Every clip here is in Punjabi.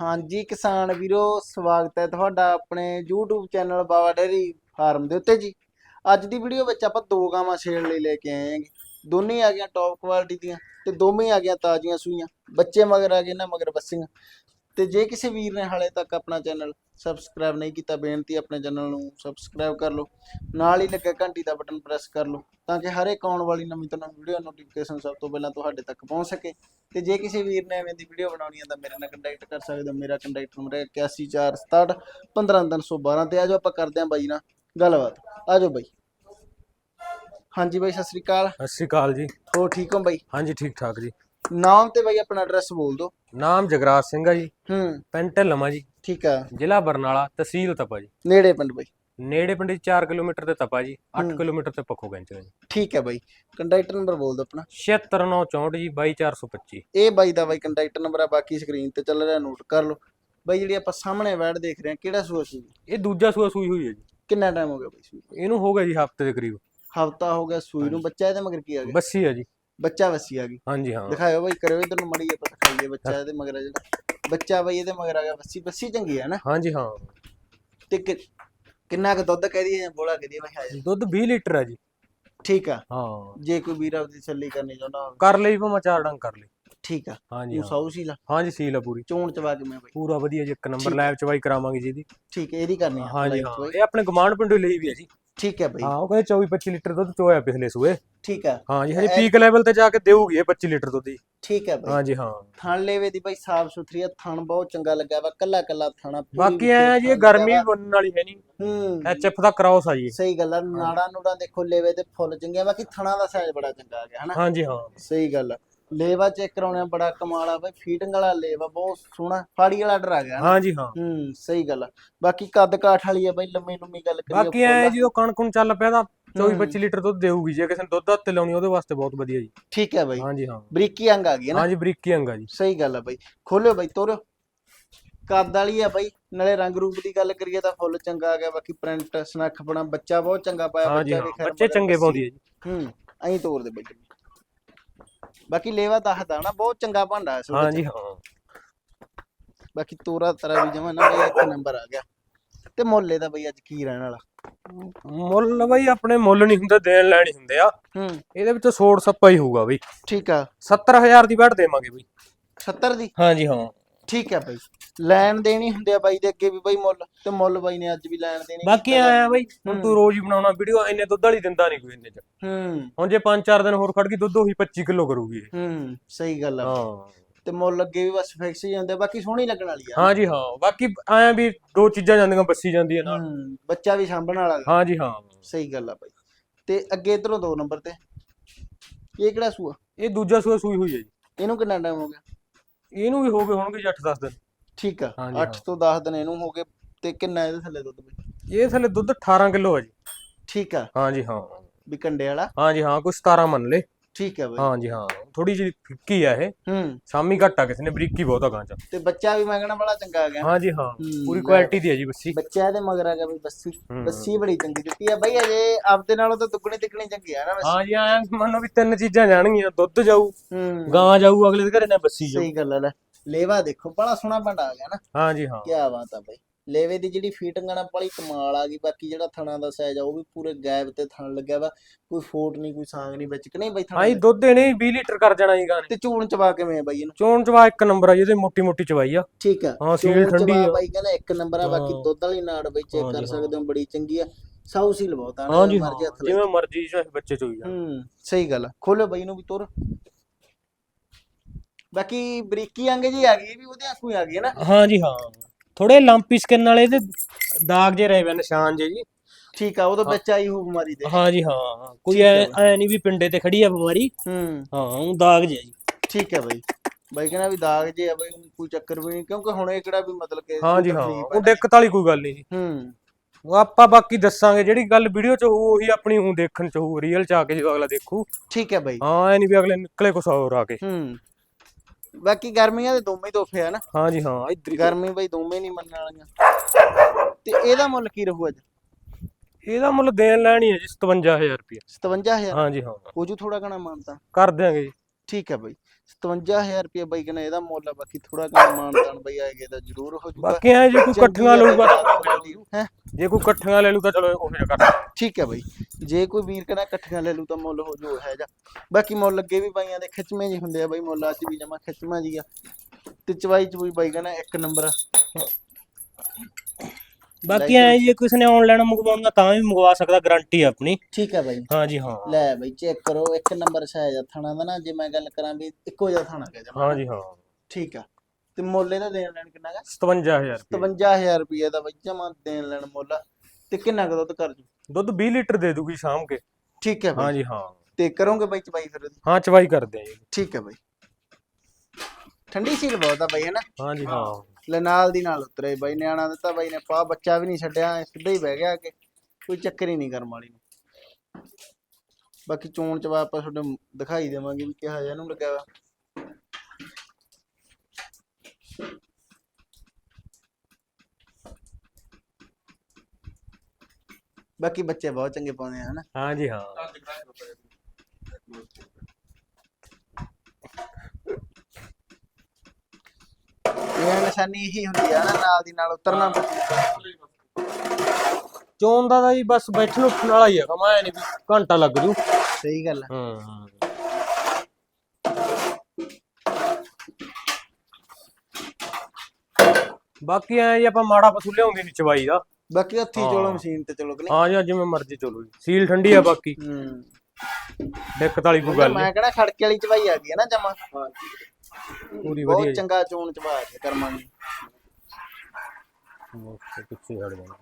ਹਾਂਜੀ ਕਿਸਾਨ ਵੀਰੋ, ਸਵਾਗਤ ਹੈ ਤੁਹਾਡਾ ਆਪਣੇ YouTube channel Bawa dairy farm ਦੇ ਉੱਤੇ ਜੀ। ਅੱਜ ਦੀ ਵੀਡੀਓ ਵਿੱਚ ਆਪਾਂ ਦੋ ਗਾਵਾਂ ਛੇੜ ਲਈ ਲੈ ਕੇ ਆਏ ਹਾਂਗੇ। ਦੋਨੇ ਆ ਗਈਆਂ ਟੌਪ ਕੁਆਲਿਟੀ ਦੀਆਂ ਤੇ ਦੋਵੇਂ ਆ ਗਈਆਂ ਤਾਜ਼ੀਆਂ ਸੂਈਆਂ। ਬੱਚੇ ਮਗਰ ਆ ਗਏ ਨਾ ਮਗਰ ਬੱਸੀਆਂ ਤੇ ਜੇ ਕਿਸੇ ਵੀਰ ਨੇ ਹਾਲੇ ਤੱਕ ਆਪਣਾ ਚੈਨਲ ਸਬਸਕ੍ਰਾਈਬ ਨਹੀਂ ਕੀਤਾ ਬੇਨਤੀ ਆਪਣੇ ਚੈਨਲ ਨੂੰ ਸਬਸਕ੍ਰਾਈਬ ਕਰ ਲਓ। ਨਾਲ ਹੀ ਲੱਗਾ ਘੰਟੀ ਦਾ ਬਟਨ ਪ੍ਰੈਸ ਕਰ ਲਓ ਤਾਂ ਕਿ ਹਰ ਇੱਕ ਆਉਣ ਵਾਲੀ ਨਵੀਂ ਤੋਂ ਨਵੀਂ ਵੀਡੀਓ ਨੋਟੀਫਿਕੇਸ਼ਨ ਸਭ ਤੋਂ ਪਹਿਲਾਂ ਤੁਹਾਡੇ ਤੱਕ ਪਹੁੰਚ ਸਕੇ। ਤੇ ਜੇ ਕਿਸੇ ਵੀਰ ਨੇ ਐਵੇਂ ਦੀ ਵੀਡੀਓ ਬਣਾਉਣੀ ਹੈ ਤਾਂ ਮੇਰੇ ਨਾਲ ਕੰਟੈਕਟ ਕਰ ਸਕਦੇ ਹੋ। ਮੇਰਾ ਕੰਟੈਕਟ ਨੰਬਰ ਹੈ 8147 15312 ਤੇ ਆਜੋ ਆਪਾਂ ਕਰਦੇ ਹਾਂ ਬਾਈ ਨਾਲ ਗੱਲਬਾਤ। ਆਜੋ ਬਾਈ। ਹਾਂਜੀ ਬਾਈ ਸਤਿ ਸ੍ਰੀ ਅਕਾਲ। ਸਤਿ ਸ਼੍ਰੀ ਅਕਾਲ ਜੀ। ਹੋ ਠੀਕ ਹੋ ਬਾਈ? ਹਾਂਜੀ ਠੀਕ ਠਾਕ ਜੀ। ਨਾਮ ਤੇ ਬਾਈ ਆਪਣਾ ਐਡਰੈਸ ਬੋਲ ਦਿਓ। ਨਾਮ ਜਗਰਾਜ ਸਿੰਘ ਆ ਜੀ। ਹੂੰ। ਪਿੰਡ ਲਮਾ ਜੀ। ਠੀਕ ਆ। ਜ਼ਿਲ੍ਹਾ ਬਰਨਾਲਾ ਤਹਿਸੀਲ ਤਪਾ ਜੀ। ਨੇੜੇ ਪਿੰਡ ਬਾਈ। ਨੇੜੇ ਪਿੰਡ 4 ਕਿਲੋਮੀਟਰ ਤੇ ਤਪਾ ਜੀ। 8 ਹੂੰ। ਕਿਲੋਮੀਟਰ ਤੇ ਪੱਖੋ ਗੰਜ ਜੀ। ਠੀਕ ਹੈ ਬਾਈ। ਕੰਟੈਕਟ ਨੰਬਰ ਬੋਲ ਦਿਓ ਆਪਣਾ। 76964 ਜੀ 22425 ਇਹ ਬਾਈ ਦਾ ਬਾਈ ਕੰਟੈਕਟ ਨੰਬਰ ਆ ਬਾਕੀ ਸਕਰੀਨ ਤੇ ਚੱਲ ਰਿਹਾ ਨੋਟ ਕਰ ਲਓ। ਬਾਈ ਜਿਹੜੀ ਆਪਾਂ ਸਾਹਮਣੇ ਵੈਡ ਦੇਖ ਰਹੇ ਹਾਂ ਕਿਹੜਾ ਸੂਆ ਸੀ? ਇਹ ਦੂਜਾ ਸੂਆ ਸੂਈ ਹੋਈ ਹੈ ਜੀ। ਕਿੰਨਾ ਟਾਈਮ ਹੋ ਗਿਆ ਬਾਈ ਸੂਈ ਇਹਨੂੰ ਹੋ ਗਿਆ ਜੀ ਹਫ਼ਤੇ ਦੇ ਕਰੀਬ। ਹਫਤਾ ਹੋ ਗਿਆ ਸੂਈ ਨੂੰ ਬੱਚਾ ਇਹਦੇ ਮਗਰ ਕੀ ਆ ਗਿਆ? ਬੱਸੀ ਆ ਜੀ। ਬੱਚਾ ਵਸੀ ਆ ਗਈ। ਹਾਂਜੀ ਹਾਂ। ਦਿਖਾਇਓ ਬਾਈ ਕਰਿਓ ਇਧਰ ਨੂੰ ਮੜੀ ਆਪਾਂ ਦਿਖਾਈਏ ਬੱਚਾ ਇਹਦੇ ਮਗਰ ਆ ਜਿਹੜਾ। ਬੱਚਾ ਬਾਈ ਇਹਦੇ ਮਗਰ ਆ ਗਿਆ ਬੱਸੀ ਬੱਸੀ ਚੰਗੀ ਹੈ ਨਾ। ਹਾਂਜੀ ਹਾਂ। ਤੇ ਕਿ- ਕਿੰਨਾ ਕੁ ਦੁੱਧ ਕਹਿ ਦਈਏ ਜਾਂ ਬੋਲਾ ਕਹਿ ਦਈਏ ਬਾਈ ਹਾਜ਼ਰ ਦੁੱਧ 20 ਲੀਟਰ ਆ ਜੀ। ਠੀਕ ਆ। ਹਾਂ। ਜੇ ਕੋਈ ਵੀਰ ਆਪਦੀ ਛੱਲੀ ਕਰਨੀ ਚਾਹੁੰਦਾ ਹੋਵੇ। ਕਰ ਲਈ ਭਾਵੇਂ ਚਾਰ ਡੰਗ ਕਰ ਲਈ। ਠੀਕ ਆ। ਹਾਂਜੀ ਉਹ ਹਾਂ। ਸੌ ਸੀ ਲਾ ਹਾਂਜੀ ਸੀਲ ਆ ਪੂਰੀ। ਚੋਣ ਚਵਾ ਕੇ ਮੈਂ ਬਾਈ। ਪੂਰਾ ਵਧੀਆ ਜੀ ਇੱਕ ਨੰਬਰ ਠੀਕ। ਲੈਬ ਚਵਾਈ ਕਰਾਵਾਂਗੇ ਜੀ ਇਹਦੀ। ਠੀਕ ਹੈ ਇਹਦੀ ਕਰਨੀ ਆ। ਹਾਂਜੀ ਹਾਂ। ਇਹ ਆਪਣੇ ਗਮਾਂਡ ਪਿੰਡੋਂ ਲਈ ਵੀ ਆ ਜੀ। ਠੀਕ ਹੈ ਬਾਈ। ਹਾਂ ਉਹ ਕਹਿੰਦੇ 24 25 ਲੀਟਰ ਦੁੱਧ ਚੋਇਆ ਪਿਛਲੇ ਸੂਏ। ਠੀਕ ਆ ਹਾਂ ਜੀ ਹਜੇ ਪੀਕ ਲੈਵਲ ਤੇ ਜਾ ਕੇ ਦੇਊਗੀ ਇਹ 25 ਲੀਟਰ ਦੁੱਧ ਜੀ ਠੀਕ ਹੈ ਬਾਈ। ਹਾਂ ਜੀ ਹਾਂ। ਥਣ ਲੇਵੇ ਦੀ ਬਾਈ ਸਾਫ਼ ਸੁਥਰੀ ਆ ਥਣ ਬਹੁਤ ਚੰਗਾ ਲੱਗਾ ਵਾ ਕੱਲਾ ਕੱਲਾ ਥਣਾ ਬਾਕੀ ਐ ਜੀ ਗਰਮੀ। ਬਣਨ ਵਾਲੀ ਹੈ ਨਹੀਂ ਹੂੰ। ਐਚਐਫ ਦਾ ਕ੍ਰਾਸ ਆ ਜੀ। ਸਹੀ ਗੱਲ ਆ ਨਾੜਾ ਨੂੜਾ ਦੇਖੋ ਲੇਵੇ ਤੇ ਫੁੱਲ ਚੰਗੀਆਂ ਬਾਕੀ ਥਣਾ ਦਾ ਸਾਈਜ਼ ਬੜਾ ਚੰਗਾ ਆ ਗਿਆ ਹਨਾ? ਹਾਂ ਜੀ ਹਾਂ। ਸਹੀ ਗੱਲ ਆ। ਲੇਵਾ ਚੈੱਕ ਕਰਾਉਣਾ ਬੜਾ ਕਮਾਲ ਆ ਬਾਈ। ਫੀਟਿੰਗ ਵਾਲਾ ਲੇਵਾ ਬਹੁਤ ਸੋਹਣਾ ਫਾੜੀ ਵਾਲਾ ਡਰ ਆ ਗਿਆ। ਹਾਂ ਜੀ ਹਾਂ। ਹੂੰ ਸਹੀ ਗੱਲ ਆ। ਬਾਕੀ ਕੱਦ ਕਾਠ ਵਾਲੀ ਆ ਬਾਈ ਲੰਮੀ ਲੰਮੀ ਗੱਲ ਕਰੀਏ ਬਾਕੀ ਐ ਫੁੱਲ ਆ। ਜਦੋਂ ਕਣ ਕੁਣ ਚੱਲ ਪਿਆ ਤਾਂ 24 ਹੂੰ। 25 ਲੀਟਰ ਦੁੱਧ ਦੇਊਗੀ ਜੇ ਕਿਸੇ ਨੇ ਦੁੱਧ ਹੱਥ ਲਾਉਣੀ ਉਹਦੇ ਵਾਸਤੇ ਬਹੁਤ ਵਧੀਆ ਜੀ। ਠੀਕ ਹੈ ਬਾਈ। ਹਾਂ ਜੀ ਹਾਂ। ਬਰੀਕੀ ਅੰਗ ਆ ਗਈ ਨਾ। ਹਾਂ ਜੀ ਬਰੀਕੀ ਅੰਗਾ ਜੀ। ਸਹੀ ਗੱਲ ਆ ਬਾਈ। ਖੋਲਿਓ ਬਾਈ ਤੋਰਿਓ। ਕੱਦ ਵਾਲੀ ਆ ਬਾਈ ਨਾਲੇ ਰੰਗ ਰੂਪ ਦੀ ਗੱਲ ਕਰੀਏ ਤਾਂ ਫੁੱਲ ਚੰਗਾ ਆ ਗਿਆ ਬਾਕੀ ਪ੍ਰਿੰਟ ਸਨੱਖ ਬਣਾ ਬੱਚਾ ਬਹੁਤ ਚੰਗਾ ਪਾਇਆ ਜੀ ਬੱਚਾ ਵੀ ਬੱਚੇ ਚੰਗੇ। ਪਾਉਂਦੀ ਹੈ ਜੀ। ਹੂੰ ਐਂ ਤੋਰ ਦੇ ਬਾਈ। ਬਾਕੀ ਲੇਵਾ ਦੱਸਦਾ ਨਾ ਬਹੁਤ ਚੰਗਾ ਭਾਂਡਾ ਹਾਂ ਵਿੱਚ ਜੀ ਹਾਂ। ਬਾਕੀ ਤੋਰਾ ਤਰਾ ਵੀ ਜਮਾ ਨਾ ਬਈ ਇੱਕ ਨੰਬਰ ਆ ਗਿਆ। ਤੇ ਮੁੱਲੇ ਦਾ ਬਈ ਅੱਜ ਕੀ ਰਹਿਣ ਵਾਲਾ? ਮੁੱਲ ਬਈ ਆਪਣੇ ਮੁੱਲ ਨਹੀਂ ਹੁੰਦੇ ਦੇਣ ਲੈਣੀ ਹੁੰਦੇ ਆ। ਹੂੰ। ਇਹਦੇ ਵਿੱਚ ਸੋੜ ਸੱਪਾ ਹੀ ਹੋਊਗਾ ਬਈ। ਠੀਕ ਆ। 70000 ਦੀ ਬੈਠ ਦੇਵਾਂਗੇ ਬਈ। 70 ਦੀ? ਹਾਂ ਜੀ ਹਾਂ। ਠੀਕ ਆ ਬਈ। ਲੈਣ ਦੇਣੀ ਹੁੰਦੇ ਆ ਬਾਈ ਦੇ ਅੱਗੇ ਵੀ ਬਈ ਮੁੱਲ ਤੇ ਮੁੱਲ ਬਾਈ ਨੇ ਅੱਜ ਵੀ ਲੈਣ ਦੇਣੀ ਬਾਕੀ ਆਇਆ ਬਈ ਹੁਣ ਹੂੰ। ਤੂੰ ਰੋਜ਼ ਹੀ ਬਣਾਉਣਾ ਵੀਡੀਓ ਇੰਨੇ ਦੁੱਧ ਵਾਲੀ ਦਿੰਦਾ ਨਹੀਂ ਕੋਈ ਇੰਨੇ ਚ। ਹੂੰ। ਹੁਣ ਜੇ 5-4 ਦਿਨ ਹੋਰ ਖੜ ਗਈ ਦੁੱਧ ਉਹੀ 25 ਕਿਲੋ ਕਰੂਗੀ ਇਹ। ਹੂੰ ਸਹੀ ਗੱਲ ਆ। ਹਾਂ। ਤੇ ਮੁੱਲ ਅੱਗੇ ਵੀ ਬਸ ਫਿਕਸ ਹੀ ਜਾਂਦੇ ਬਾਕੀ ਸੋਹਣੀ ਲੱਗਣ ਵਾਲੀ ਆ। ਹਾਂ ਜੀ ਹਾਂ। ਬਾਕੀ ਆਇਆ ਵੀ ਦੋ ਚੀਜ਼ਾਂ ਜਾਂਦੀਆਂ ਬੱਸੀ ਜਾਂਦੀ ਹੈ ਨਾਲ। ਹੂੰ ਬੱਚਾ ਵੀ ਸਾਂਭਣ ਵਾਲਾ। ਹਾਂ ਜੀ ਹਾਂ। ਸਹੀ ਗੱਲ ਆ ਬਾਈ। ਤੇ ਅੱਗੇ ਇਧਰੋਂ ਦੋ ਨੰਬਰ ਤੇ। ਇਹ ਕਿਹੜਾ ਸੂਆ? ਇਹ ਦੂਜਾ ਸੂਆ ਸੂਈ ਹੋਈ ਹੈ ਜੀ। ਇਹਨੂੰ ਕਿੰਨਾ ਟਾਈਮ ਹੋ ਗਿਆ? ਇਹਨੂੰ ਵੀ ਹੋ ਗਏ ਹੋਣਗੇ 8-10 ਦਿਨ। ਠੀਕ ਆ ਹਾਂਜੀ, 8 ਹਾਂ। ਤੋਂ 10 ਦਿਨ ਇਹਨੂੰ ਹੋ ਗਏ ਤੇ ਕਿੰਨਾ ਇਹਦੇ ਥੱਲੇ ਦੁੱਧ ਬਈ ਇਹ ਥੱਲੇ ਦੁੱਧ 18 ਕਿਲੋ ਹੈ ਜੀ। ਠੀਕ ਆ। ਹਾਂ ਜੀ ਹਾਂ। ਵੀ ਕੰਡੇ ਵਾਲਾ? ਹਾਂ ਜੀ ਹਾਂ ਕੋਈ 17 ਮੰਨ ਲੈ ਠੀਕ ਆ ਬਈ। ਹਾਂ ਜੀ ਹਾਂ। ਥੋੜੀ ਜਿਹੀ ਫਿੱਕੀ ਆ ਇਹ। ਹੂੰ। ਸਾਮੀ ਘੱਟ ਕਿਸੇ ਨੇ ਬਰੀਕੀ ਬਹੁਤ ਆ ਗਾਂ ਚ। ਤੇ ਬੱਚਾ ਵੀ ਮੈਂ ਕਹਿੰਦਾ ਬੜਾ ਚੰਗਾ ਆ ਗਿਆ। ਹਾਂ ਜੀ ਹਾਂ। ਹੂੰ, ਪੂਰੀ। ਕੁਆਲਿਟੀ ਦੀ ਹੈ ਜੀ ਬੱਸੀ। ਬੱਚਾ ਇਹਦੇ ਮਗਰ ਆ ਗਿਆ ਬਈ ਬੱਸੀ। ਹੂੰ। ਬੱਸੀ ਬੜੀ ਚੰਗੀ ਦਿੱਤੀ ਆ। ਬਈ ਅਜੇ ਆਪਦੇ ਨਾਲੋਂ ਤਾਂ ਦੁੱਗਣੀ ਤਿੱਗਣੀ ਚੰਗੀ ਆ ਨਾ ਬੱਸੀ। ਹਾਂ ਜੀ ਆਇਆ ਮੰਨੋ ਵੀ ਤਿੰਨ ਚੀਜ਼ਾਂ ਜਾਣਗੀਆਂ ਦੁੱਧ ਜਾਊ ਹੂੰ। ਗਾਂ ਜਾਊ ਅਗਲੇ ਦੇ ਘਰੇ ਨਾ ਬੱਸੀ ਜਾਊ। ਸਹੀ ਗੱਲ ਆ ਲੈ। ਲੇਵਾ ਦੇਖੋ ਬੜਾ ਸੋਹਣਾ ਬੰਦਾ ਆ ਗਿਆ ਨਾ। ਹਾਂ ਜੀ ਹਾਂ। ਕੀ ਬਾਤ ਆ ਬਈ। ਲੇਵੇ ਦੀ ਜਿਹੜੀ ਫੀਟਿੰਗ ਆ ਨਾ ਬੜੀ ਕਮਾਲ ਆ ਗਈ ਬਾਕੀ ਜਿਹੜਾ ਥਣਾ ਦਾ ਸਾਈਜ਼ ਆ ਉਹ ਵੀ ਪੂਰੇ ਗੈਪ ਤੇ ਥਣ ਲੱਗਿਆ ਵਾ ਕੋਈ ਫੋਟ ਨਹੀਂ ਕੋਈ ਸਾਂਗ ਨਹੀਂ ਵਿੱਚ ਕਿ ਨਹੀਂ ਬਈ ਥਣਾ ਜੀ ਦੁੱਧ ਇਹਨੇ 20 ਲੀਟਰ ਕਰ ਜਾਣਾ ਜੀ ਗਾਂ ਨੇ ਤੇ ਚੂਣ ਚਵਾ ਕਿਵੇਂ ਆ ਬਈ ਇਹਨੂੰ? ਚੋਣ ਚਵਾ ਇੱਕ ਨੰਬਰ ਆ ਜੀ ਇਹਦੇ ਮੋਟੀ ਮੋਟੀ ਚਵਾਈ ਆ। ਠੀਕ ਆ। ਹਾਂ, ਸੀਲ ਚੋਣ ਠੰਡੀ ਚਵਾ ਆ। ਬਾਈ ਕਹਿੰਦਾ ਇੱਕ ਨੰਬਰ ਆ ਬਾਕੀ ਹਾਂ। ਦੁੱਧ ਵਾਲੀ ਨਾੜ ਬਈ ਚੈੱਕ ਕਰ ਸਕਦੇ ਹੋ ਬੜੀ ਚੰਗੀ ਆ। ਸੌ ਸੀਲ ਬਹੁਤ ਆ ਨਾ, ਹਾਂ ਜੀ ਹਾਂ ਮਰਜ਼ੀ ਹੱਥ ਲਾ ਜਿਵੇਂ ਮਰਜ਼ੀ ਚਾਹੇ ਬੱਚੇ ਚੋਈ ਜਾਣ। ਹੂੰ ਸਹੀ ਗੱਲ ਆ। ਖੋਲੋ ਬਈ ਨੂੰ ਵੀ ਤੁਰ। ਬਾਕੀ ਬਰੀਕੀ ਅੰਗ ਜੀ ਆ ਗਈ ਇਹ ਵੀ ਉਹਦੇ ਆਂਖੂ ਆ ਗਈ ਹੈ ਨਾ। ਹਾਂ ਜੀ ਹਾਂ। ਥੋੜੇ ਲੰਪੀ ਸਕਿਨ ਵਾਲੇ ਤੇ ਦਾਗ ਜੇ ਰਹੇ ਵੇ ਨਿਸ਼ਾਨ ਜੇ ਜੀ। ਠੀਕ ਆ ਉਹ ਤਾਂ ਵਿੱਚ ਆਈ ਹੋ ਬਿਮਾਰੀ ਦੇ ਹਾਂ ਜੀ ਹਾਂ ਕੋਈ ਐ ਨਹੀਂ ਵੀ ਪਿੰਡੇ ਤੇ ਖੜੀ ਆ ਬਿਮਾਰੀ। ਹੂੰ। ਹਾਂ ਉਹ ਦਾਗ ਜੇ ਜੀ। ਠੀਕ ਹੈ ਬਈ। ਬਾਈ ਕਹਿੰਦਾ ਵੀ ਦਾਗ ਜੇ ਆ ਬਈ ਕੋਈ ਚੱਕਰ ਵੀ ਨਹੀਂ ਕਿਉਂਕਿ ਹੁਣ ਇਹ ਕਿਹੜਾ ਵੀ ਮਤਲਬ ਕਿ ਹਾਂ ਜੀ ਹਾਂ। ਉਹ। ਦਿੱਕਤ ਵਾਲੀ ਕੋਈ ਗੱਲ ਨਹੀਂ ਜੀ। ਹੂੰ। ਉਹ ਆਪਾਂ ਬਾਕੀ ਦੱਸਾਂਗੇ ਜਿਹੜੀ ਗੱਲ ਵੀਡੀਓ ਚ ਹੋਊ ਉਹੀ ਆਪਣੀ ਹੂੰ ਦੇਖਣ ਚ ਹੋਊ ਰੀਅਲ ਚ ਆ ਕੇ ਜਦੋਂ ਅਗਲਾ ਦੇਖੂ। ਠੀਕ ਹੈ ਬਾਈ। ਹਾਂ ਐ ਨਹੀਂ ਵੀ ਅਗਲੇ ਨਿਕਲੇ ਕੁਛ ਹੋਰ ਆ ਕੇ। ਹੂੰ। ਬਾਕੀ ਗਰਮੀਆਂ ਦੇ ਦੋਵੇਂ ਹੀ ਤੋਹਫੇ ਆ ਨਾ। ਹਾਂ ਜੀ ਹਾਂ ਇਧਰ ਗਰਮੀ ਬਈ ਦੋਵੇਂ ਨਹੀਂ ਮੰਨਣ ਵਾਲੀਆਂ। ਤੇ ਇਹਦਾ ਮੁੱਲ ਕੀ ਰਹੂ ਅੱਜ? ਇਹਦਾ ਮੁੱਲ ਦੇਣ ਲੈਣੀ ਹੈ ਜੀ 57000 ਰੁਪਏ 57000 ਹਾਂ ਜੀ ਹਾਂ। ਹੋ ਜੂ ਥੋੜਾ ਘਣਾ ਮਾਨਤਾ। ਕਰ ਦਿਆਂਗੇ ਜੀ। ਠੀਕ ਹੈ ਬਈ। 57000 ਰੁਪਏ ਬਾਈ ਕਹਿੰਦਾ ਇਹਦਾ ਮੁੱਲ ਆ ਬਾਕੀ ਥੋੜਾ ਕੰਮ ਮਾਨਤਾਨ ਬਾਈ ਆਏਗੇ ਤਾਂ ਜ਼ਰੂਰ ਹੋ ਜੂਗਾ ਬਾਕੀ ਐ ਜੇ ਕੋਈ ਇਕੱਠੀਆਂ ਲਊਗਾ ਹੈ? ਜੇ ਕੋਈ ਇਕੱਠੀਆਂ ਲੈ ਲੂ ਤਾਂ ਚਲੋ ਉਹ ਜਿਹਾ ਕਰ। ਠੀਕ ਹੈ ਬਾਈ। ਜੇ ਕੋਈ ਵੀਰ ਕਹਿੰਦਾ ਇਕੱਠੀਆਂ ਲੈ ਲੂ ਤਾਂ ਮੁੱਲ ਹੋ ਜੂ ਹੈ ਜਾ ਬਾਕੀ ਮੁੱਲ ਅੱਗੇ ਵੀ ਬਾਈਆਂ ਦੇ ਖਿੱਚਵੇਂ ਜੀ ਹੁੰਦੇ ਆ ਬਾਈ ਮੁੱਲ ਅੱਜ ਵੀ ਜਮਾ ਖਿੱਚਵਾਂ ਜੀ ਆ। ਤੇ ਚਵਾਈ ਚਵੂਈ ਬਾਈ ਕਹਿੰਦਾ ਇੱਕ ਨੰਬਰ ਬਾਕੀ ਐ ਜੇ ਕਿਸੇ ਨੇ ਆਨਲਾਈਨ ਮੰਗਵਾਉਣਾ ਤਾਂ ਵੀ ਮੰਗਵਾ ਸਕਦਾ ਗਾਰੰਟੀ ਆਪਣੀ। ਠੀਕ ਹੈ ਬਾਈ। ਹਾਂਜੀ ਹਾਂ। ਲੈ ਬਾਈ ਚੈੱਕ ਕਰੋ ਇੱਕ ਨੰਬਰ ਸਾਇਜ਼ ਆ ਥਾਣਾ ਦਾ ਨਾ ਜੇ ਮੈਂ ਗੱਲ ਕਰਾਂ ਵੀ ਇੱਕੋ ਜਿਹਾ ਥਾਣਾ ਹੈ ਜਮਾ ਹਾਂਜੀ ਹਾਂ। ਠੀਕ ਆ। ਤੇ ਮੁੱਲ ਇਹਦਾ ਦੇਣ ਲੈਣ ਕਿੰਨਾ ਗਾ? 57000 ਰੁਪਏ। 57000 ਰੁਪਏ ਦਾ ਬਾਈ ਜਮਾ ਦੇਣ ਲੈਣ ਮੁੱਲ। ਤੇ ਕਿੰਨਾ ਕੁ ਦੁੱਧ ਕਰ ਜੂ? ਦੁੱਧ 20 ਲੀਟਰ ਦੇ ਦੂਗੀ ਸ਼ਾਮ ਕੇ। ਠੀਕ ਹੈ ਬਾਈ। ਹਾਂਜੀ ਹਾਂ। ਤੇ ਕਰੋਗੇ ਬਾਈ ਚਵਾਈ ਫਿਰ? ਹਾਂ ਚਵਾਈ ਕਰਦੇ ਆ ਜੀ। ਠੀਕ ਹੈ ਬਾਈ। ਠੰਡੀ ਸੀਲ ਬਹੁਤ ਆ ਬਾਈ ਹੈ ਨਾ? ਹਾਂਜੀ ਹਾਂ। ਲੈ ਨਾਲ ਦੀ ਨਾਲ ਉਤਰੇ ਬਾਈ, ਨਿਆਣਾ ਦਿੱਤਾ ਬਾਈ ਨੇ, ਪਾ ਬੱਚਾ ਵੀ ਨਹੀਂ ਛੱਡਿਆ ਸਿੱਧਾ ਹੀ ਬਹਿ ਗਿਆ ਕਿ ਕੋਈ ਚੱਕਰ ਹੀ ਨਹੀਂ ਕਰਮ ਵਾਲੀ ਨੂੰ। ਬਾਕੀ ਚੋਣ ਚਵਾ ਆਪਾਂ ਤੁਹਾਡੇ ਦਿਖਾਈ ਦੇਵਾਂਗੇ ਵੀ ਕਿਹਾ ਜਿਹਾ ਇਹਨੂੰ ਲੱਗਿਆ ਵਾ ਬਾਕੀ ਬੱਚੇ ਬਹੁਤ ਚੰਗੇ ਪਾਉਂਦੇ ਆ, ਹਨਾ? ਹਾਂਜੀ, ਹਾਂ। ਇਹ ਨਿਸ਼ਾਨੀ ਇਹੀ ਹੁੰਦੀ ਆ ਨਾ ਨਾਲ ਦੀ ਨਾਲ ਉਤਰਨਾ ਚੋਣ ਦਾ ਤਾਂ ਜੀ ਬਸ ਬੈਠਣ ਉੱਠਣ ਵਾਲਾ ਹੀ ਹੈਗਾ ਮੈਂ ਨਹੀਂ ਵੀ ਘੰਟਾ ਲੱਗ ਜੂ। ਸਹੀ ਗੱਲ ਆ। ਹੂੰ। ਬਾਕੀ ਐ ਜੀ ਆਪਾਂ ਮਾੜਾ ਪਸੂ ਲਿਆਉਂਦੇ ਨਹੀਂ ਚਵਾਈ ਦਾ। ਬਾਕੀ ਹੱਥੀ ਚੋਲੋ ਹਾਂ। ਮਸ਼ੀਨ ਤੇ ਚਲੋ ਕਿ ਨਹੀਂ? ਹਾਂ ਜੀ ਜਿਵੇਂ ਮਰਜ਼ੀ ਚਲੋ ਜੀ। ਸੀਲ ਠੰਡੀ ਆ ਬਾਕੀ। ਹੂੰ। ਦਿੱਕਤ ਵਾਲੀ ਕੋਈ ਗੱਲ ਮੈਂ ਕਿਹੜਾ ਖੜਕੇ ਵਾਲੀ ਚਵਾਈ ਆ ਗਈ ਹੈ ਨਾ ਜਮਾ। ਪੂਰੀ ਬਹੁਤ ਵਧੀਆ ਜੀ। ਚੰਗਾ ਚੋਣ ਚਵਾ ਗਿਆ ਕਰਮਾਂ ਦੀ ਓਕੇ, ਪਿੱਛੇ ਹਟ ਜਾਣਾ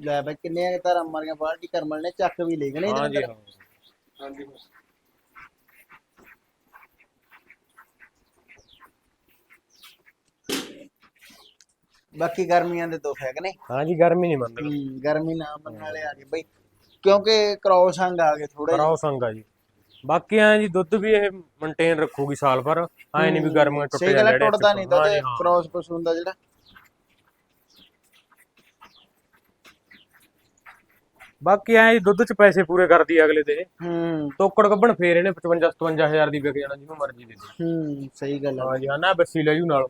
ਲੈ ਬਈ ਕਿੰਨੇ ਧਰਮ ਮਾਰੀਆਂ ਬਾਲਟੀ ਕਰਮਲ ਨੇ ਚੱਕ ਵੀ ਲੈ ਗਏ ਹਾਂ ਜੀ ਹਾਂ। ਬਾਕੀ ਗਰਮੀਆਂ ਦੇ ਦੁੱਖ ਹੈ ਕਿ ਨਹੀਂ? ਹਾਂ ਜੀ ਗਰਮੀ ਨਹੀਂ ਮੰਨਦਾ। ਹੂੰ, ਗਰਮੀ ਨਾ ਮੰਨਣ ਵਾਲੇ ਆ ਗਏ। ਬਈ ਕਿਉਂਕਿ ਕ੍ਰੋਸ ਅੰਗ ਆ ਗਏ ਥੋੜੇ ਕਰਾਓ ਸੰਗਾ ਜੀ। ਬਾਕੀ ਐ ਜੀ ਦੁੱਧ ਵੀ ਇਹ ਮੇਨਟੇਨ ਰੱਖੂਗੀ ਸਾਲ ਭਰ। ਐ ਨਹੀਂ ਵੀ ਗਰਮੀਆਂ ਟੁੱਟ ਸਹੀ ਗੱਲ ਹੈ ਟੁੱਟਦਾ ਨਹੀਂ ਤਾਂ ਹਾਂ ਜੀ, ਹਾਂ। ਕ੍ਰੋਸ ਪਸ਼ੂ ਹੁੰਦਾ ਜਿਹੜਾ। ਬਾਕੀ ਐ ਜੀ ਦੁੱਧ ਚ ਪੈਸੇ ਪੂਰੇ ਕਰਦੀ ਅਗਲੇ ਦੇ ਹੂੰ। ਤੋਕੜ ਕੱਢਣ ਫੇਰ ਇਹਨੇ 55 55000 ਦੀ ਵਿਕ ਜਾਣਾ ਜਿਹਨੂੰ ਮਰਜ਼ੀ ਦੇ ਦੇ। ਹੂੰ ਸਹੀ ਗੱਲ ਹੈ। ਹਾਂ ਜੀ ਹਾਂ ਨਾ ਬੱਸੀ ਲੈ ਜੂ ਨਾਲ।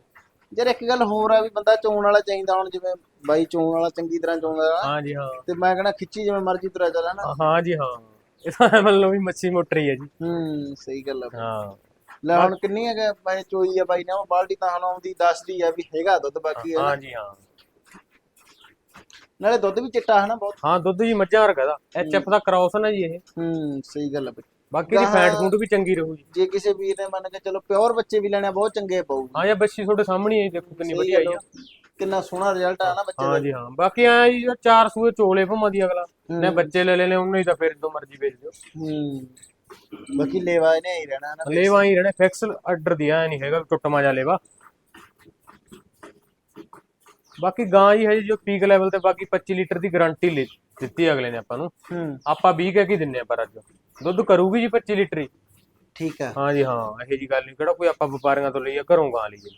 ਯਾਰ ਇੱਕ ਗੱਲ ਹੋਰ ਆ ਵੀ ਬੰਦਾ ਚੋਣ ਵਾਲਾ ਚਾਹੀਦਾ ਹੁਣ ਜਿਵੇਂ ਬਾਈ ਚੋਣ ਵਾਲਾ ਚੰਗੀ ਤਰ੍ਹਾਂ ਚੋਣਦਾ ਨਾ ਹਾਂ ਜੀ ਹਾਂ। ਤੇ ਮੈਂ ਕਹਿੰਦਾ ਖਿੱਚੀ ਜਿਵੇਂ ਮਰਜ਼ੀ ਤੁਰਿਆ ਚੱਲਾ ਨਾ? ਹਾਂ ਜੀ ਹਾਂ। ਇਹਦਾ ਮਤਲਬ ਵੀ ਮੱਛੀ ਮੋਟਰੀ ਹੈ ਜੀ। ਹੂੰ ਸਹੀ ਗੱਲ ਆ ਹਾਂ। ਲੈ ਹੁਣ ਕਿੰਨੀ ਹੈ ਬਾਈ ਚੋਈ ਆ ਬਾਈ ਨੇ? ਉਹ ਬਾਲਟੀ ਤਾਂ ਹੁਣ ਆਉਂਦੀ ਦੱਸਦੀ ਆ ਵੀ ਹੈਗਾ ਦੁੱਧ ਬਾਕੀ ਹੈ। ਜੀ ਹਾਂ। ਨਾਲੇ ਦੁੱਧ ਵੀ ਚਿੱਟਾ ਹੈ ਨਾ ਬਹੁਤ? ਹਾਂ ਦੁੱਧ ਜੀ ਮੱਝਾਂ ਵਰਗਾ ਦਾ। ਐਚਐਫ ਦਾ ਕ੍ਰਾਸ ਨਾ ਜੀ ਇਹ। ਹੂੰ ਸਹੀ ਗੱਲ ਆ ਬਈ। ਬਾਕੀ ਦੀ ਫੈਟ ਫੂਟ ਵੀ ਚੰਗੀ ਰਹੂ ਜੀ ਜੇ ਕਿਸੇ ਵੀਰ ਨੇ ਮੰਨ ਕੇ ਚਲੋ ਪਿਓਰ ਬੱਚੇ ਵੀ ਲੈਣੇ ਆ, ਬਹੁਤ ਚੰਗੇ ਪਊ ਹਾਂ ਇਹ ਬੱਚੀ ਤੁਹਾਡੇ ਸਾਹਮਣੇ ਹੀ ਹੈ, ਦੇਖੋ ਕਿੰਨੀ ਵਧੀਆ ਆਈ ਆ। ਆ। ਕਿੰਨਾ ਸੋਹਣਾ ਰਿਜ਼ਲਟ ਆ ਨਾ ਬੱਚੇ ਹਾਂ ਦਾ ਜੀ ਹਾਂ। ਬਾਕੀ ਐ ਜੀ ਚਾਰ ਸੂਏ ਚੋਲੇ ਭਮਾ ਦੀ ਅਗਲਾ। ਨੇ ਹੂੰ। ਬੱਚੇ ਲੈ ਲੈਣੇ ਉਹਨੂੰ ਹੀ ਤਾਂ ਫਿਰ ਜਦੋਂ ਮਰਜ਼ੀ ਵੇਚ ਦਿਓ। ਹੂੰ। ਬਾਕੀ ਲੇਵਾ ਇਹਨੇ ਹੀ ਰਹਿਣਾ ਨਾ। ਲੇਵਾ ਹੀ ਰਹਿਣਾ ਫਿਕਸ ਆਰਡਰ ਦੀ ਐ ਨਹੀਂ ਹੈਗਾ ਟੁੱਟਮਾ ਜਾ ਲੇਵਾ। ਬਾਕੀ ਗਾਂ ਹੀ ਹੈ ਜੀ ਜੋ ਪੀਕ ਲੈਵਲ ਤੇ ਬਾਕੀ 25 ਲੀਟਰ ਦੀ ਗਾਰੰਟੀ ਦਿੱਤੀ ਅਗਲੇ ਨੇ ਆਪਾਂ ਨੂੰ। ਹੂੰ। ਆਪਾਂ 20 ਕਹਿ ਕੇ ਦਿੰਨੇ ਆ ਪਰ ਅੱਜ। ਦੁੱਧ ਕਰੂਗੀ ਜੀ 25 ਲੀਟਰ ਹੀ। ਠੀਕ ਆ। ਹਾਂ ਜੀ ਹਾਂ ਇਹੋ ਜੀ ਗੱਲ ਨਹੀਂ। ਕਿਹੜਾ ਕੋਈ ਆਪਾਂ ਵਪਾਰੀਆਂ ਤੋਂ ਲਈਏ ਘਰੋਂ ਗਾਂ ਲਈਏ।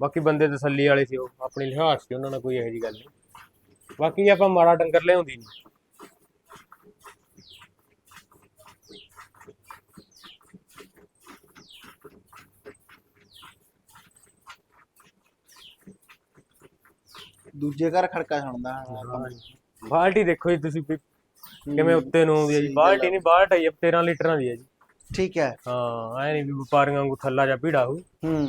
ਬਾਕੀ ਬੰਦੇ ਤਸੱਲੀ ਵਾਲੇ ਸੀ ਉਹ ਆਪਣੀ ਲਿਹਾਜ਼ ਸੀ ਉਹਨਾਂ ਨਾਲ ਕੋਈ ਇਹੋ ਜੀ ਗੱਲ ਨਹੀਂ। ਬਾਕੀ ਆਪਾਂ ਮਾੜਾ ਡੰਗਰ ਲਿਆਉਂਦੀ ਨਹੀਂ ਦੂਜੇ ਘਰ ਖੜਕਾ ਸੁਣਦਾ। ਬਾਲਟੀ ਦੇਖੋ ਜੀ ਤੁਸੀਂ ਵੀ। ਕਿਵੇਂ ਉੱਤੇ ਨੂੰ ਆਉਂਦੀ ਹੈ ਜੀ ਬਾਲਟੀ ਨਹੀਂ ਬਾਲਟ ਆਈ 13 ਲੀਟਰਾਂ ਦੀ ਹੈ ਜੀ। ਠੀਕ ਹੈ। ਹਾਂ ਐ ਨਹੀਂ ਵੀ ਵਪਾਰੀਆਂ ਵਾਂਗੂ ਥੱਲਾ ਜਾਂ ਭੀੜਾ ਹੋ ਹੂੰ।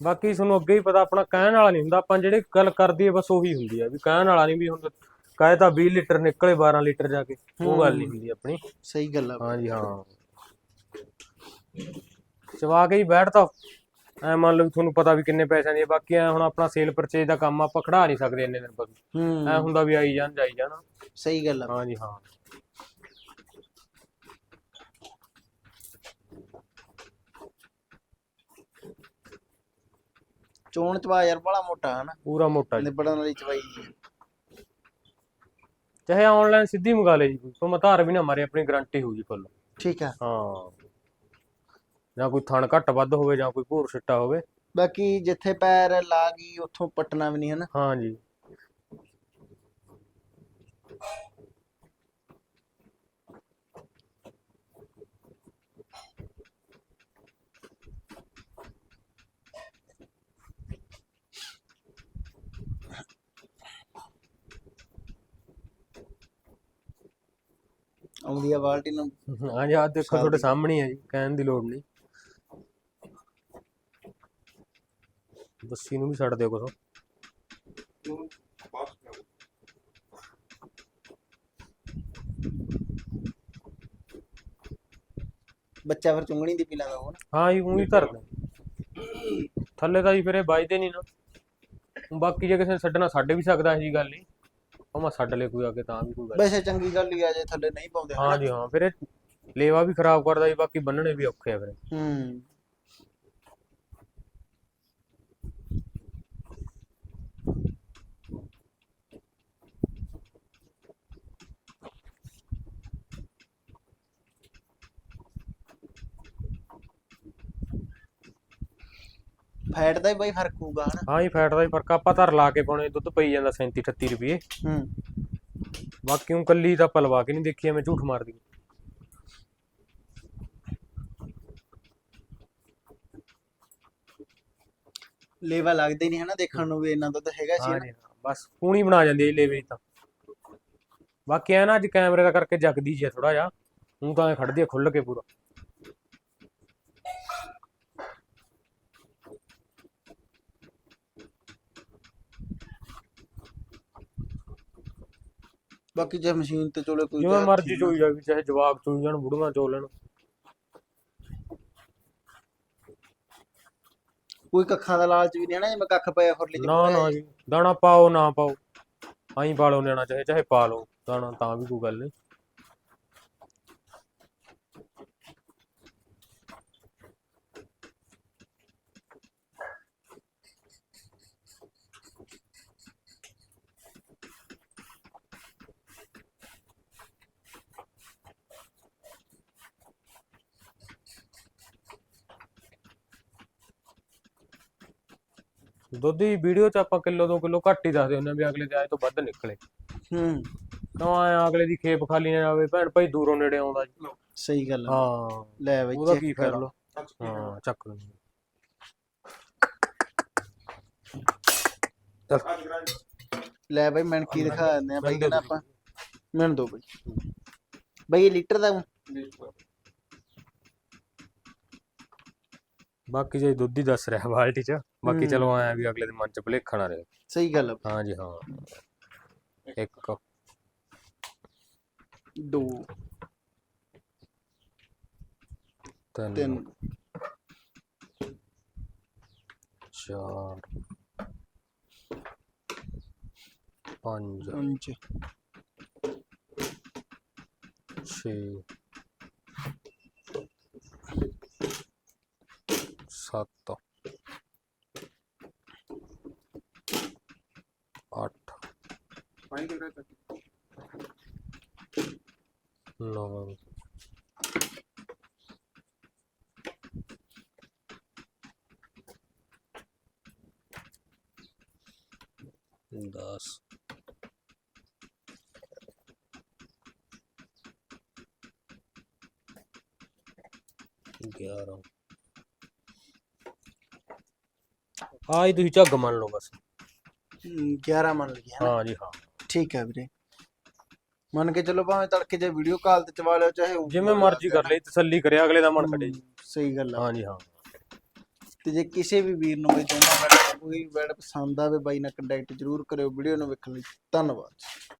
ਬਾਕੀ ਤੁਹਾਨੂੰ ਅੱਗੇ ਹੀ ਪਤਾ ਆਪਣਾ ਕਹਿਣ ਵਾਲਾ ਨਹੀਂ ਹੁੰਦਾ ਆਪਾਂ ਜਿਹੜੇ ਗੱਲ ਕਰਦੀ ਹੈ ਬਸ ਉਹੀ ਹੁੰਦੀ ਹੈ ਵੀ ਕਹਿਣ ਵਾਲਾ ਨਹੀਂ ਵੀ ਹੁਣ ਕਹੇ ਤਾਂ 20 ਲੀਟਰ ਨਿਕਲੇ 12 ਲੀਟਰ ਜਾ ਕੇ ਉਹ ਗੱਲ ਨਹੀਂ ਹੁੰਦੀ ਆਪਣੀ। ਸਹੀ ਗੱਲ ਆ। ਹਾਂ ਜੀ ਹਾਂ। ਚਵਾ ਕੇ ਹੀ ਬੈਠ ਤਾਂ। ਐ ਮੰਨ ਲਓ ਵੀ ਤੁਹਾਨੂੰ ਪਤਾ ਵੀ ਕਿੰਨੇ ਪੈਸਿਆਂ ਦੀ ਹੈ ਬਾਕੀ ਐ ਹੁਣ ਆਪਣਾ ਸੇਲ ਪਰਚੇਜ ਦਾ ਕੰਮ ਆਪਾਂ ਖੜਾ ਨਹੀਂ ਸਕਦੇ ਇੰਨੇ ਦਿਨ ਬਸ ਐ ਹੁੰਦਾ ਵੀ ਆਈ ਜਾਣ ਜਾਈ ਜਾਣ। ਸਹੀ ਗੱਲ ਆ। ਹਾਂ ਜੀ ਹਾਂ। ਚੋਣ ਚਵਾ ਯਾਰ ਬੜਾ ਮੋਟਾ ਹੈ ਨਾ ਪੂਰਾ ਮੋਟਾ ਜੀ। ਨਿਬੜਨ ਵਾਲੀ ਚਵਾਈ ਹੈ। ਚਾਹੇ ਆਨਲਾਈਨ ਸਿੱਧੀ ਮੰਗਾ ਲੈ ਜੀ ਕੋਈ ਮੈਂ ਧਾਰ ਵੀ ਨਾ ਮਾਰੇ ਆਪਣੀ ਗਾਰੰਟੀ ਹੋਊ ਜੀ ਫੁੱਲ ਠੀਕ ਆ। ਹਾਂ। ਜਾਂ ਕੋਈ ਥਣ ਘੱਟ ਵੱਧ ਹੋਵੇ ਜਾਂ ਕੋਈ ਭੂਰ ਛਿੱਟਾ ਹੋਵੇ। ਬਾਕੀ ਜਿੱਥੇ ਪੈਰ ਲਾ ਗਈ ਉੱਥੋਂ ਪਟਣਾ ਵੀ ਨਹੀਂ ਹਨਾ। ਹਾਂਜੀ। ਆਉਂਦੀ ਆ ਬਾਲਟੀ ਨੂੰ। ਹਾਂਜੀ ਆਹ ਦੇਖੋ ਸਾਲ ਤੁਹਾਡੇ। ਸਾਹਮਣੇ ਹੀ ਹੈ ਜੀ ਕਹਿਣ ਦੀ ਲੋੜ ਨਹੀਂ। ਬੱਸੀ ਨੂੰ ਵੀ ਛੱਡ ਦਿਓ ਕੁਛ। ਬੱਚਾ ਫਿਰ ਚੁੰਗਣੀ ਦੀ ਪੀ ਲੈਂਦਾ ਉਹ ਨਾ। ਹਾਂ ਜੀ ਉਹੀ ਧਰਦੇ ਥੱਲੇ ਤਾਂ ਜੀ ਫਿਰ ਇਹ ਵੱਜਦੇ ਨਹੀਂ ਨਾ। ਬਾਕੀ ਜੇ ਕਿਸੇ ਨੇ ਛੱਡਣਾ ਛੱਡ ਵੀ ਸਕਦਾ ਇਹ ਜੀ ਗੱਲ ਨਹੀਂ ਭਾਵੇਂ ਛੱਡ ਲੇ ਕੋਈ ਅੱਗੇ ਤਾਂ ਵੀ ਕੋਈ ਗੱਲ ਵੈਸੇ ਚੰਗੀ ਗੱਲ ਹੀ ਆ ਜੇ ਥੱਲੇ ਨਹੀਂ ਪਾਉਂਦੇ। ਹਾਂ ਜੀ ਹਾਂ। ਫਿਰ ਇਹ ਲੇਵਾ ਵੀ ਖਰਾਬ ਕਰਦਾ ਜੀ ਬਾਕੀ ਬੰਨਣੇ ਵੀ ਔਖੇ ਆ ਫਿਰ। ਹੂੰ। ਫੈਟ ਦਾ ਹੀ ਬਾਈ ਫ਼ਰਕ ਹੋਊਗਾ ਹਨਾ? ਹਾਂ ਜੀ ਫੈਟ ਦਾ ਹੀ ਫ਼ਰਕ ਆ, ਆਪਾਂ ਧਰ ਲਾ ਕੇ ਪਾਉਣੇ ਦੁੱਧ ਪਈ ਜਾਂਦਾ 37 38 ਰੁਪਏ ਹੂੰ। ਬਾਕੀ ਉਹ ਕੱਲੀ ਤਾਂ ਆਪਾਂ ਲਵਾ ਕੇ ਨਹੀਂ ਦੇਖੀ ਐਵੇਂ ਝੂਠ ਮਾਰਦੀ। ਲੇਵਾ ਲੱਗਦਾ ਹੀ ਨਹੀਂ ਹਨਾ ਦੇਖਣ ਨੂੰ ਵੀ ਇੰਨਾ ਦੁੱਧ ਹੈਗਾ ਸੀ ਹਾਂ ਹਨਾ? ਜੀ ਹਾਂ। ਬਸ ਕੂਣੀ ਬਣਾ ਜਾਂਦੀ ਹੈ ਲੇਵੇ ਤਾਂ। ਬਾਕੀ ਐ ਨਾ ਅੱਜ ਕੈਮਰੇ ਦਾ ਕਰਕੇ ਜਗਦੀ ਜੀ ਥੋੜਾ ਜਿਹਾ। ਹੁਣ ਤਾਂ ਐ ਖੜਦੀ ਆ ਖੁੱਲ ਕੇ ਪੂਰਾ। ਬਾਕੀ ਜੇ ਮਸ਼ੀਨ ਤੇ ਚੋਲੇ ਕੋਈ ਜਿਵੇਂ ਮਰਜ਼ੀ। ਚੋਈ ਜਾਵੇ ਚਾਹੇ ਜਵਾਕ ਚੋਈ ਜਾਣ ਬੁੜੀਆਂ ਚੋ ਲੈਣ। ਕੋਈ ਕੱਖਾਂ ਦਾ ਲਾਲਚ ਵੀ ਨਹੀਂ ਹਨਾ ਜਿਵੇਂ ਕੱਖ ਪਿਆ ਫੁਰਲੀ ਚ ਨਾ ਨਾ ਜੀ ਦਾਣਾ ਪਾਓ ਨਾ ਪਾਓ। ਆਈ ਪਾ ਲਓ ਨਿਆਣਾ ਚਾਹੇ ਚਾਹੇ ਪਾ ਲਓ ਦਾਣਾ ਤਾਂ ਵੀ ਕੋਈ ਗੱਲ ਨਹੀਂ ਦੁੱਧ ਦੀ ਵੀਡੀਓ 'ਚ ਆਪਾਂ ਕਿਲੋ 2 ਕਿਲੋ ਘੱਟ ਹੀ ਦੱਸਦੇ ਹੁੰਦੇ ਆ ਵੀ ਅਗਲੇ ਦੇ ਆਏ ਤੋਂ ਵੱਧ ਨਿਕਲੇ। ਹੂੰ। ਕਿਉਂ ਆਇਆ ਅਗਲੇ ਦੀ ਖੇਪ ਖਾਲੀ ਨਾ ਜਾਵੇ ਭੈਣ ਭਾਈ ਦੂਰੋਂ ਨੇੜੇ ਆਉਂਦਾ ਜੀ। ਸਹੀ ਗੱਲ ਆ। ਹਾਂ। ਲੈ ਬਈ ਉਹਦਾ check ਕੀ ਕਰ ਫਾਇਦਾ? ਲਓ ਹਾਂ ਚੱਕ ਲਓ। ਲੈ ਬਈ ਮੈਂ ਕੀ ਦਿਖਾ ਦਿੰਦੇ ਆ ਬਾਈ ਕਹਿੰਦਾ ਆਪਾਂ। ਮੈਨੂੰ ਦੋ ਬਈ। ਬਈ ਇਹ ਲੀਟਰ ਦਾ ਬਾਕੀ ਜੇ ਦੁੱਧ ਹੀ ਦੱਸ ਰਿਹਾ ਬਾਲਟੀ 'ਚ ਬਾਕੀ ਹੂੰ। ਚਲੋ ਆਇਆ ਵੀ ਅਗਲੇ ਦੇ ਮਨ 'ਚ ਭੁਲੇਖਾ ਨਾ ਰਹੇ। ਸਹੀ ਗੱਲ ਆ। ਹਾਂ ਜੀ ਹਾਂ। ਇੱਕ ਦੋ। ਤਿੰਨ। ਤਿੰਨ। ਚਾਰ। ਪੰਜ। ਪੰਜ। ਛੇ। ਸੱਤ। ਅੱਠ। ਨੌ। ਦਸ। ਗਿਆਰਾਂ। ਆਹ ਹੀ ਤੁਸੀਂ ਝੱਗ ਮੰਨ ਲਓ ਬਸ। ਹਮ, 11 ਮੰਨ ਲਈਏ ਹਨਾ ਹਾਂ ਜੀ ਹਾਂ। ਠੀਕ ਹੈ ਵੀਰੇ। ਮੰਨ ਕੇ ਚਲੋ ਭਾਵੇਂ ਤੜਕੇ ਜੇ ਵੀਡੀਓ ਕਾਲ ਤੇ ਚਵਾ ਲਿਓ ਚਾਹੇ ਜਿਵੇਂ ਮਰਜ਼ੀ। ਕਰ ਲਈ ਤਸੱਲੀ ਕਰਿਆ ਅਗਲੇ ਦਾ ਮਨ ਖੜੇ ਜੀ। ਹਮ, ਸਹੀ ਗੱਲ ਆ। ਹਾਂ ਜੀ ਹਾਂ। ਤੇ ਜੇ ਕਿਸੇ ਵੀ ਵੀਰ ਨੂੰ ਕੋਈ ਚਾਹੁੰਦਾ ਬੈਡ ਕੋਈ ਬੈਡ ਪਸੰਦ ਆਵੇ ਬਾਈ ਨਾਲ ਕੰਟੈਕਟ ਜ਼ਰੂਰ ਕਰਿਓ ਵੀਡੀਓ ਨੂੰ ਵੇਖਣ ਲਈ। ਧੰਨਵਾਦ।